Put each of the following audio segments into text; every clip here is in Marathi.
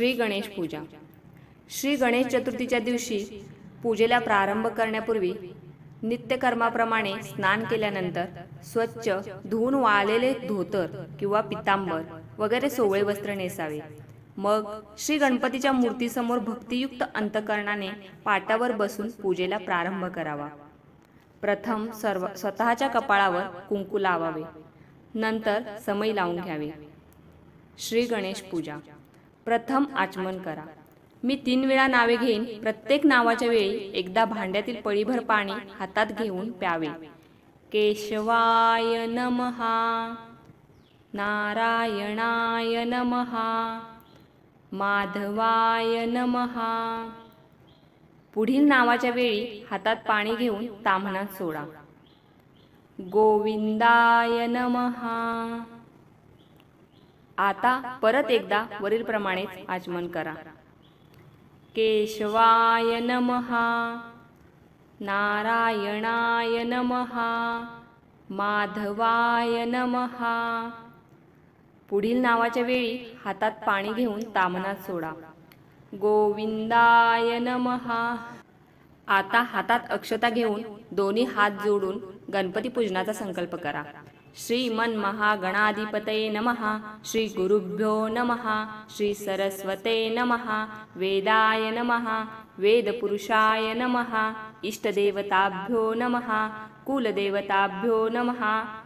श्री गणेश पूजा. श्री गणेश चतुर्थीच्या दिवशी पूजेला प्रारंभ करण्यापूर्वी नित्यकर्माप्रमाणे स्नान केल्यानंतर स्वच्छ धुवून वाळलेले धोतर किंवा पितांबर वगैरे सोवळे वस्त्र नेसावे. मग श्री गणपतीच्या मूर्तीसमोर भक्तियुक्त अंतकरणाने पाटावर बसून पूजेला प्रारंभ करावा. प्रथम सर्व स्वतःच्या कपाळावर कुंकू लावावे. नंतर समई लावून घ्यावे. श्री गणेश पूजा. प्रथम आचमन करा. मी तीन वेळा नावे घेईन. प्रत्येक नावाच्या वेळी एकदा भांड्यातील पळीभर पाणी हातात घेऊन प्यावे. केशवाय नमहा नारायणाय नमहा माधवाय नमहा पुढील नावाच्या वेळी हातात पाणी घेऊन ताम्हणात सोडा. गोविंदाय नमहा आता परत एकदा वरीलप्रमाणेच आचमन करा. केशवाय नमहा नारायणाय नमहा माधवाय नमहा पुढील नावाच्या वेळी हातात पाणी घेऊन तामनात सोडा. गोविंदाय नमहा आता हातात अक्षता घेऊन दोन्ही हात जोडून गणपती पूजनाचा संकल्प करा. श्रीमन्महागणाधिपतये नमः श्रीगुरुभ्यो नमः श्रीसरस्वते नमः वेदाय नमः वेदपुरुषाय नमः इष्टदेवताभ्यो नमः कुलदेवताभ्यो नमः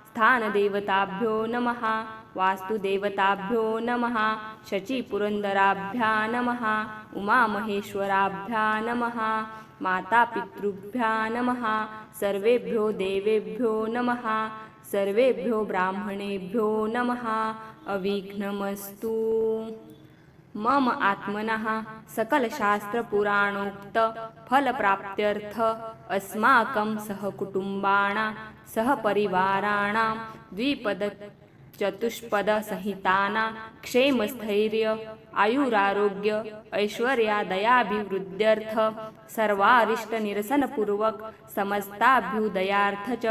स्थानदेवताभ्यो नमः वास्तुदेवताभ्यो नमः शचीपुरन्दराभ्या नमः उमामहेश्वराभ्या नमः मातापितृभ्या नमः सर्वेभ्यो देवेभ्यो नमः सर्वेभ्यो ब्राह्मणेभ्यो नमः। अविघ्नमस्तु। मम आत्मनः सकलशास्त्रपुराणोक्त फलप्राप्त्यर्थ अस्माकं सहकुटुम्बाणां सहपरिवाराणां द्विपद चतुष्पदसहिताना क्षेमस्थैर्य आयुरारोग्य ऐश्वर्या दयाभिवृद्ध्यर्थ सर्वारिष्टनिरसनपूर्वक समस्ताभ्युदयार्थ च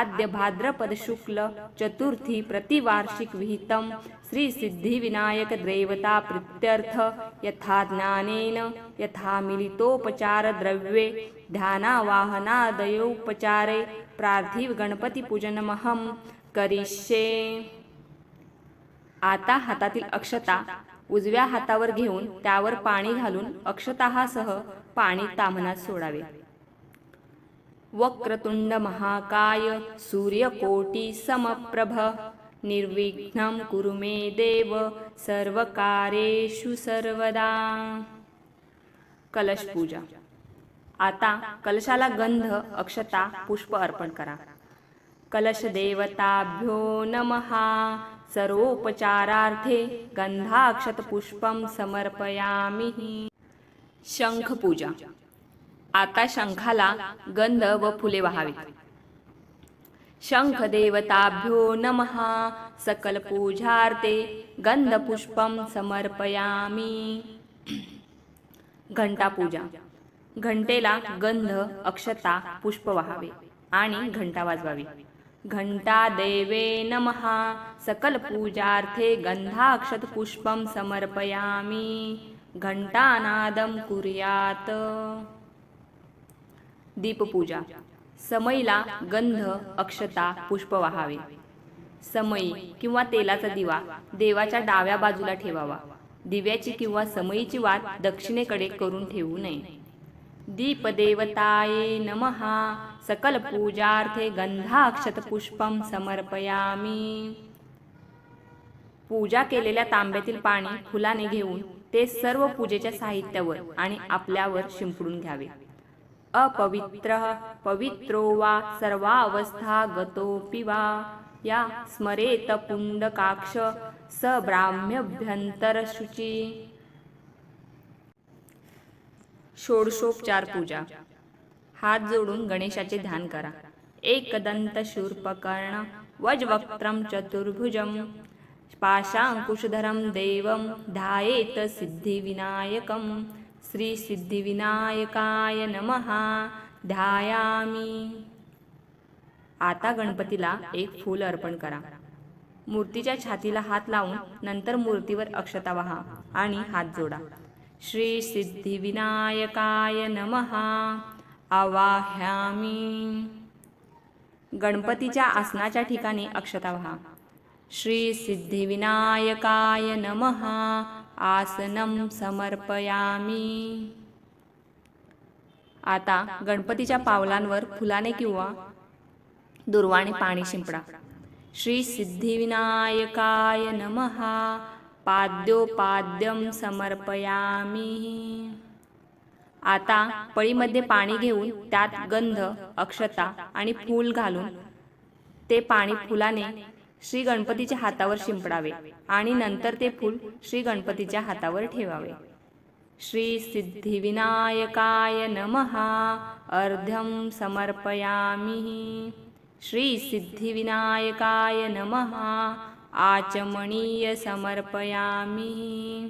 आद्य भाद्रपद शुक्ल चतुर्थी प्रतिवार्षिक विहितं श्री सिद्धिविनायक देवता यथा ज्ञानेन यथा मिलितोपचार द्रव्ये ध्यानावाहनादयोपचारे प्रार्थिव गणपतीपूजनमहं करिष्ये। आता हातातील अक्षता उजव्या हातावर घेऊन त्यावर पाणी घालून अक्षतासह पाणी तामनात सोडावे. वक्रतुंड महाकाय सूर्यकोटी समप्रभ निर्विघ्न कुरु मे देव सर्वकारेषु सर्वदा. कलश पूजा. आता कलशाला गंध अक्षता पुष्प अर्पण करा. कलश देवताभ्यो नमः। सर्वोपचारार्थे गंधाक्षत पुष्पं समर्पयामि शंख पूजा आता शंखाला गंध व फुले व्हावीत। शंख देवताभ्यो नमः। सकल पूजार्थे गंधपुष्पं समर्पयामि। घंटा पूजा घंटेला गंध अक्षता पुष्प वाहावे आणि घंटा वाजवावी। घंटा देवे नमः। सकल पूजार्थे गंधाक्षत पुष्पं समर्पयामि। घंटानादं कुर्यात। दीपपूजा। समईला गंध अक्षता पुष्प वहावे। समई किंवा तेलाचा दिवा देवाच्या डाव्या बाजूला ठेवावा। दिव्याची किंवा समईची वात दक्षिणेकडे करून ठेवू नये। दीपदेवताये नमः। सकल पूजार्थे गंधाक्षत समर्पयामि। पूजा केलेल्या तांब्यातील पाणी फुलाने घेऊन ते सर्व पूजेच्या साहित्यावर आणि आपल्यावर शिंपडून घ्यावे. अपवित्र पवित्रो वा सर्वावस्था गतोपि वा या स्मरेत पुंडकाक्ष स ब्राह्म्यभ्यंतर शुची षोडशोपचार पूजा। हात जोडून गणेशाचे ध्यान करा. एकदंत शूर्पकर्ण वज्वक्त्रं चतुर्भुजं पाशाङ्कुशधरं देवं ध्यायेत सिद्धिविनायकं श्रीसिद्धिविनायकाय नमः. ध्यायामी. आता गणपतीला एक फूल अर्पण करा. मूर्तीच्या छातीला हात लावून नंतर मूर्तीवर अक्षता वहा आणि हात जोडा. श्री सिद्धिविनायकाय नमः. आवाह्यामी. गणपतीच्या आसनाच्या ठिकाणी अक्षता व्हा. श्री सिद्धिविनायकाय नमः. आसनं समर्पयामी. आता गणपतीच्या पावलांवर फुलाने किंवा दुर्वाने पाणी शिंपडा. श्री सिद्धिविनायकाय नमः. पाद्योपाद्यम समर्पयामी. आता पळीमध्ये पाणी घेऊन त्यात गंध अक्षता आणि फूल घालून ते पाणी फुलाने श्री गणपतीच्या हातावर शिंपडावे आणि नंतर ते फूल श्री गणपतीच्या हातावर ठेवावे. श्री सिद्धिविनायकाय नमः. अर्धं समर्पयामि. श्री सिद्धिविनायकाय नमः. आचमणीय समर्पयामि.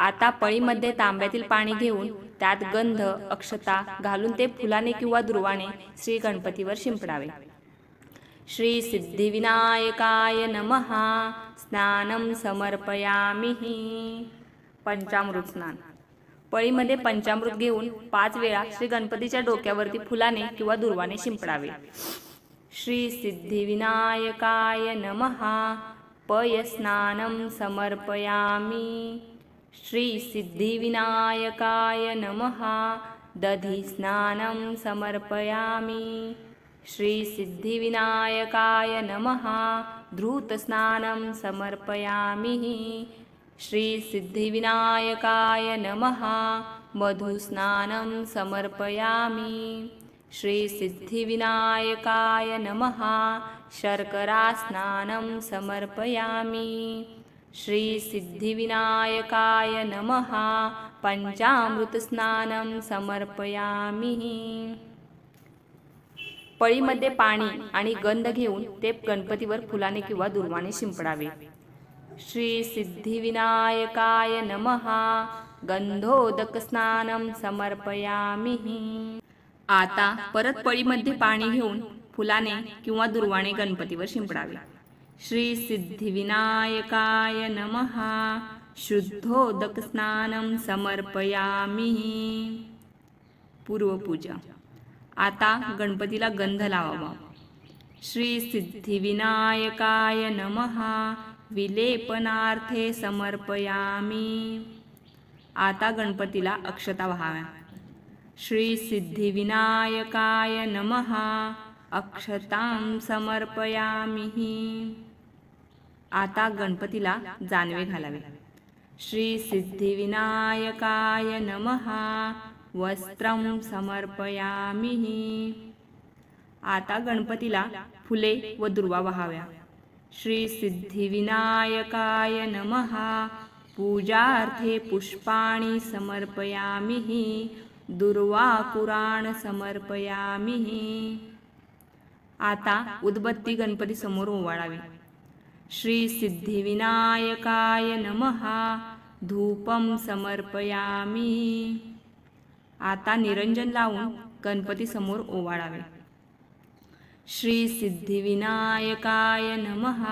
आता पळीमध्ये तांब्यातील पाणी घेऊन त्यात गंध अक्षता घालून ते फुलाने किंवा ध्रुवाने श्री गणपतीवर शिंपडावे. श्री सिद्धिविनायकाय नमः. स्नानं समर्पयामि पंचामृत स्नान. पळीमध्ये पंचामृत घेऊन पाच वेळा श्री गणपतीच्या डोक्यावरती फुलाने किंवा दुर्वाने शिंपडावे. श्री सिद्धिविनायकाय नमः. पय स्नानं समर्पयामि. श्रीसिद्धिविनायकाय नमः। दधिस्नानं समर्पयामि। श्रीसिद्धिविनायकाय नमः। धृतस्नानं समर्पयामि। श्रीसिद्धिविनायकाय नमः। मधुस्नानं समर्पयामि। श्रीसिद्धिविनायकाय नमः। शर्करास्नानं समर्पयामि। श्री सिद्धिविनायकाय नमः. पञ्चामृतस्नानं समर्पयामि. पळीमध्ये पाणी आणि गंध घेऊन ते गणपतीवर फुलाने किंवा दुर्वाने शिंपडावे. श्री सिद्धिविनायकाय नमः. गंधोदक स्नानं समर्पयामि. आता परत पळीमध्ये पाणी घेऊन फुलाने किंवा दुर्वाने गणपतीवर शिंपडावे. श्री सिद्धिविनायकाय नमः। शुद्धोदक स्नानं समर्पयामि। पूर्वपूजा। आता गणपतीला गंध लावावा। श्री सिद्धिविनायकाय नमः। विलेपनार्थे समर्पयामि। आता गणपतीला अक्षता व्हाव्या। श्री सिद्धिविनायकाय नमः। अक्षतां समर्पयामि। आता गणपतीला जानवे घालावे. श्री सिद्धिविनायकाय नमः. वस्त्रं समर्पयामि. आता गणपतीला फुले व दुर्वा वहाव्या. श्री सिद्धिविनायकाय नमः. पूजार्थे पुष्पाणि समर्पयामि. दुर्वाकुराण समर्पयामि. आता उदबत्ती गणपती समोर ओवाळावी. श्री सिद्धिविनायकाय नमः. धूपं समर्पयामि. आता निरंजन लावून गणपती समोर ओवाळावे. श्री सिद्धिविनायकाय नमः.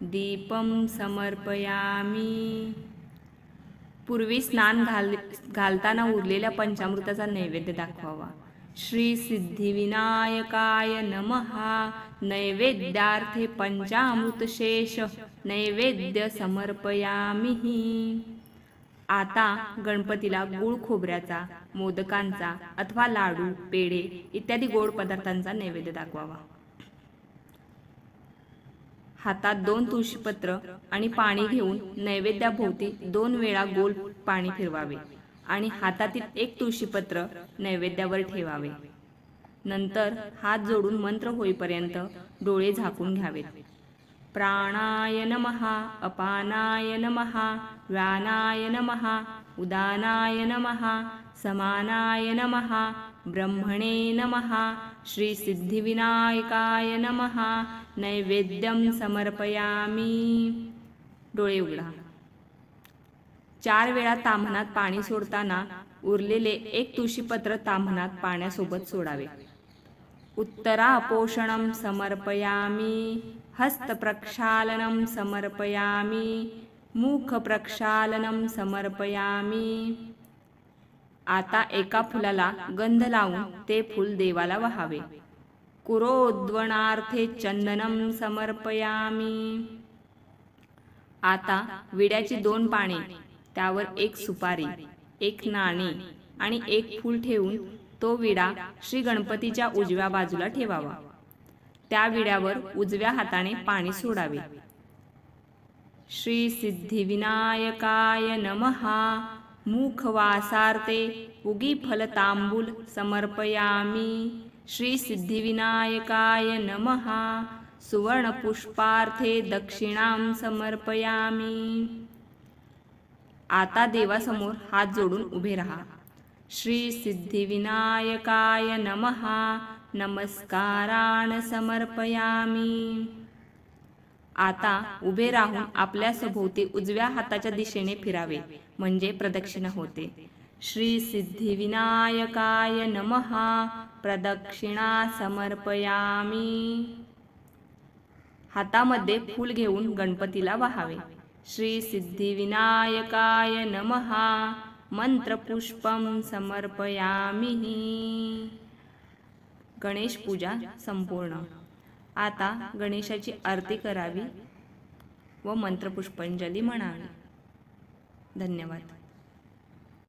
दीपं समर्पयामि. पूर्वी स्नान घाल घालताना उरलेल्या पंचामृताचा नैवेद्य दाखवावा. श्री सिद्धिविनायकाय नमः। नैवेद्यार्थे पंचामृतशेष नैवेद्य समर्पयामि। आता गणपतीला गुळ खोबऱ्याचा मोदकांचा अथवा लाडू पेढे इत्यादी गोड पदार्थांचा नैवेद्य दाखवावा. हातात दोन तुळशीपत्र आणि पाणी घेऊन नैवेद्याभोवती दोन वेळा गोल पाणी फिरवावे. आणि हातातील एक तुळशीपत्र नैवेद्यावर ठेवावे. नंतर हात जोडून मंत्र होईपर्यंत डोळे झाकून घ्यावेत. प्राणाय नमहा अपानाय नमहा व्यानाय नमहा उदानाय नमहा समानाय नमहा ब्रह्मणे नमहा श्री सिद्धिविनायकाय नमः नैवेद्यं समर्पयामि. डोळे उघडा. चार वेळा ताम्हणात पाणी सोडताना उरलेले एक तुळशीपत्र तामनात पाण्यासोबत सोडावे. उत्तरापोषणं समर्पयामि हस्तप्रक्षालनं समर्पयामि मुखप्रक्षालनं समर्पयामि. आता एका फुलाला गंध लावून ते फूल देवाला वहावे. कुरोद्वणार्थे चंदनं समर्पयामि. आता विड्याची दोन पाने त्यावर एक सुपारी एक नाणी आणि एक फूल ठेवून तो विडा श्री गणपतीच्या उजव्या बाजूला ठेवावा. त्या विड्यावर उजव्या हाताने पाणी सोडावे. श्री सिद्धिविनायकाय नमहा. मुखवासार्थे उगी फलतांबूल समर्पयामि. श्री सिद्धिविनायकाय नमहा. सुवर्णपुष्पार्थे दक्षिणां समर्पयामि. आता देवासमोर हात जोडून उभे राहा. श्री सिद्धिविनायकाय नमहा नमस्कारान समर्पयामी. आता उभे राहून आपल्या सभोवती उजव्या हाताच्या दिशेने फिरावे म्हणजे प्रदक्षिणा होते. श्री सिद्धिविनायकाय नमहा प्रदक्षिणा समर्पयामि. हातामध्ये फूल घेऊन गणपतीला वाहावे. श्री सिद्धिविनायकाय नमहा मंत्रपुष्पं समर्पयामि गणेश पूजा संपूर्ण. आता गणेशाची आरती करावी व मंत्रपुष्पांजली म्हणावी. धन्यवाद.